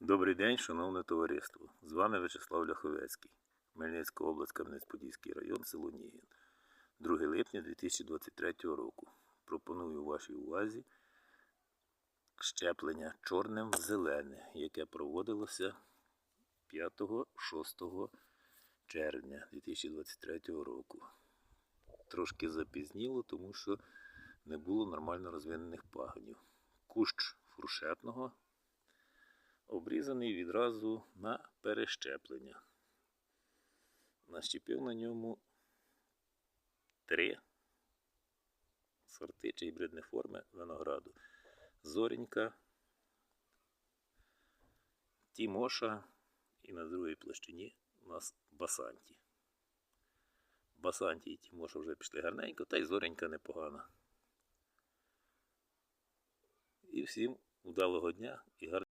Добрий день, шановне товариство. З вами Вячеслав Ляховецький, Хмельницька область, Кам'янець-Подільський район, село Нігін. 2 липня 2023 року. Пропоную вашій увазі щеплення чорним в зелене, яке проводилося 5-6 червня 2023 року. Трошки запізніло, тому що не було нормально розвинених пагонів. Кущ фуршетного обрізаний відразу на перещеплення. Нащепив на ньому три сорти чи гібридні форми винограду. Зорінька, Тімоша і на другій площині у нас Басанті. Басанті і Тімоша вже пішли гарненько, та й зоренька непогана. І всім вдалого дня і гарного.